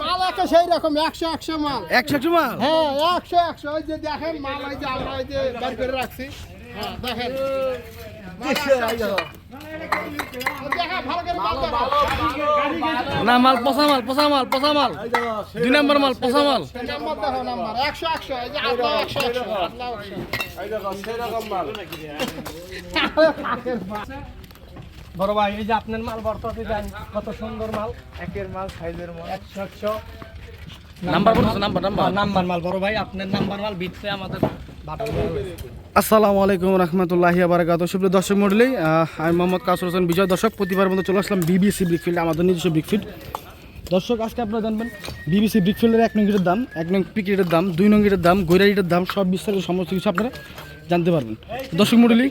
মাল একটা সেই রকম একশো একশো মাল। একশো একশো মাল? হ্যাঁ একশো একশো। ওই যে দেখেন মাল ওই যে আমরা ওই যে বের করে রাখছি। হ্যাঁ দেখেন। না মাল পচা মাল পচা মাল পচা মাল। দুই নম্বর মাল পচা মাল। নাম্বার দেখো নাম্বার। একশো একশো। একশো একশো। বড় ভাই এই যে আপনার মাল বর্তমানে দেন কত সুন্দর মাল। একের মাল সাইজের মাল। একশো একশো। নাম্বার বলছো নাম্বার নাম্বার নাম্বার মাল বড় ভাই আপনার নাম্বার মাল বিটতে আমাদের আসসালামু আলাইকুম রহমতুল্লাহি বারাকাত সুপ্রিয় দর্শক মন্ডলী আমি মোহাম্মদ কাসর হোসেন বিজয়। দর্শক প্রতিবার মতো চলে আসলাম বিবিসি ব্রিকফিল্ড আমাদের নিজস্ব ব্রিকফিল্ড দর্শক আজকে আপনারা জানবেন বিবিসি ব্রিকফিল্ডের এক নং গিটের দাম এক নং পিকেটের দাম দুই নং গিটের দাম গৈরাইটের দাম সব বিস্তারিত সমস্ত কিছু আপনারা জানতে পারবেন। দর্শক মন্ডলী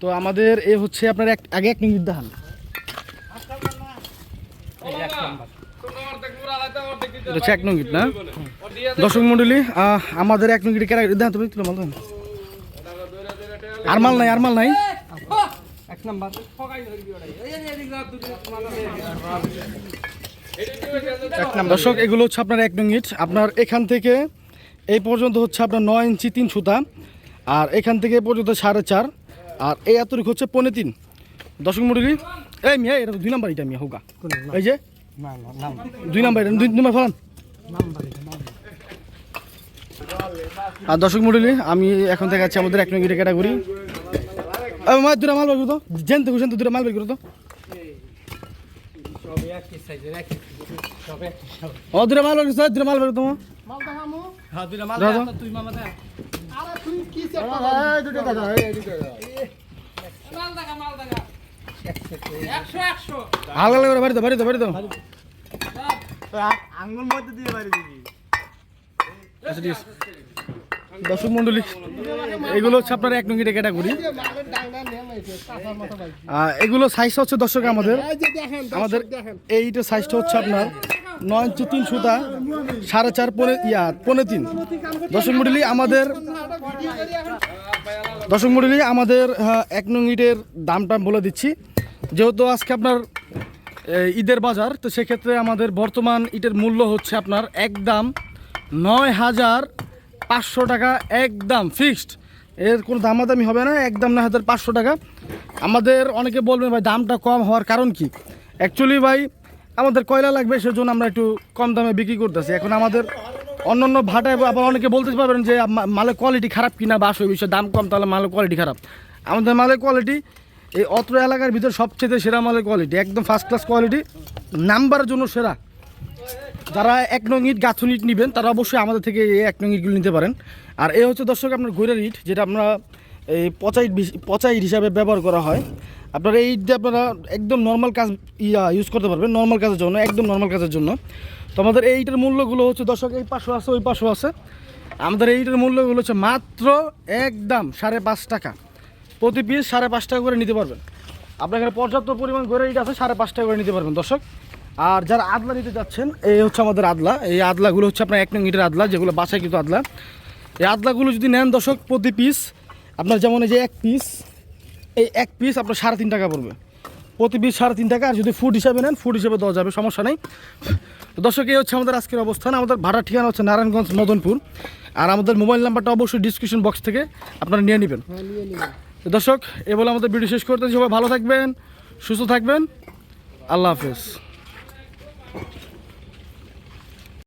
তো আমাদের এ হচ্ছে আপনার এক আগে এক গিট দেখান। হচ্ছে এক নং না? দর্শক মন্ডলী আমাদের এক নং গিটে কেরা দেখান তুমি তুলে মাল আর মাল নাই আর মাল নাই। এক নাম্বার। দর্শক এগুলো হচ্ছে আপনার এক নং ইট আপনার এখান থেকে এই পর্যন্ত হচ্ছে আপনার নয় ইঞ্চি তিন সুতা আর এখান থেকে পর্যন্ত সাড়ে চার। আর এই এতটুকু হচ্ছে পনেরো তিন। দশক মন্ডলী এই মিয়া এটা তো দুই নাম্বার এটা মিয়া হোকা এই যে? না না নাম্বার দুই নাম্বার এটা দুই নাম্বার ফেলান। আর দর্শক মন্ডলী আমি এখন থেকে আছি আমাদের এক নং ইটে ক্যাটাগরি মাছ দুটা মাল বের করো তো। জেন তো জেন তো দুটা মাল বের করো তো। সব একই সাইজের একই সব একই সব ও দুটা মাল বের করো দুটা মাল বের করো তোমার মাল হ্যাঁ তুই মামা দেন আরে তুই কি চেক মাল দেখা মাল দেখা একশো হালকা করে বাড়ি দাও বাড়ি দাও বাড়ি আঙ্গুল মধ্যে দিয়ে বাড়ি দিবি আচ্ছা দর্শক মন্ডলী এগুলো হচ্ছে আপনার এক নঙ্গিটা ক্যাটাগরি এগুলো সাইজটা হচ্ছে দর্শক আমাদের আমাদের এইটা সাইজটা হচ্ছে আপনার নয় ইঞ্চি তিন সুতা সাড়ে চার পনে ইয়া পনে তিন দর্শক মন্ডলী আমাদের দর্শক মন্ডলী আমাদের এক নং ইটের দামটা বলে দিচ্ছি যেহেতু আজকে আপনার ঈদের বাজার, তো সেক্ষেত্রে আমাদের বর্তমান ইটের মূল্য হচ্ছে আপনার একদম নয় হাজার পাঁচশো টাকা একদম ফিক্সড। এর কোনো দামাদামি হবে না একদম নয় হাজার পাঁচশো টাকা। আমাদের অনেকে বলবেন, ভাই, দামটা কম হওয়ার কারণ কি? অ্যাকচুয়ালি ভাই, আমাদের কয়লা লাগবে, সেজন্য আমরা একটু কম দামে বিক্রি করতেছি। এখন আমাদের অন্যান্য ভাটায় আবার অনেকে বলতে পারবেন যে মালের কোয়ালিটি খারাপ কিনা বা আসলে বিষয়ে দাম কম, তাহলে মালের কোয়ালিটি খারাপ। আমাদের মালের কোয়ালিটি এই অত্র এলাকার ভিতর সবচেয়ে সেরা মালের কোয়ালিটি একদম ফার্স্ট ক্লাস কোয়ালিটি নাম্বারের জন্য সেরা। যারা এক নং ইট গাছুন ইট নেবেন, তারা অবশ্যই আমাদের থেকে এই এক নং ইটগুলো নিতে পারেন। আর এই হচ্ছে দর্শক, আপনার গৈরের ইট, যেটা আমরা এই পচা ইট পচা ইট হিসাবে ব্যবহার করা হয়। আপনারা এই ইট দিয়ে আপনারা একদম নর্মাল কাজ, ইয়া ইউজ করতে পারবেন নর্মাল কাজের জন্য, একদম নর্মাল কাজের জন্য। তো আমাদের এই ইটের মূল্যগুলো হচ্ছে দর্শক, এই পাশও আছে, ওই পাশও আছে। আমাদের এই ইটের মূল্যগুলো হচ্ছে মাত্র একদম সাড়ে পাঁচ টাকা। প্রতি পিস সাড়ে পাঁচ টাকা করে নিতে পারবেন। আপনার এখানে পর্যাপ্ত পরিমাণ করে ইট আছে, সাড়ে পাঁচ টাকা করে নিতে পারবেন দর্শক। আর যারা আদলা নিতে যাচ্ছেন, এই হচ্ছে আমাদের আদলা। এই আদলাগুলো হচ্ছে আপনার এক নং ইটের আদলা, যেগুলো বাসায় কিন্তু আদলা। এই আদলাগুলো যদি নেন দর্শক, প্রতি পিস আপনার যেমন এই যে এক পিস, এই এক পিস আপনার সাড়ে তিন টাকা পড়বে। প্রতি পিস সাড়ে তিন টাকা, আর যদি ফুড হিসাবে নেন ফুড হিসাবে দেওয়া যাবে, সমস্যা নেই। দর্শক, এই হচ্ছে আমাদের আজকের অবস্থান। আমাদের ভাড়া ঠিকানা হচ্ছে নারায়ণগঞ্জ মদনপুর আর আমাদের মোবাইল নাম্বারটা অবশ্যই ডিসক্রিপশন বক্স থেকে আপনারা নিয়ে নেবেন। দর্শক এ বলে আমাদের ভিডিও শেষ করতে সবাই ভালো থাকবেন সুস্থ থাকবেন। আল্লাহ হাফেজ।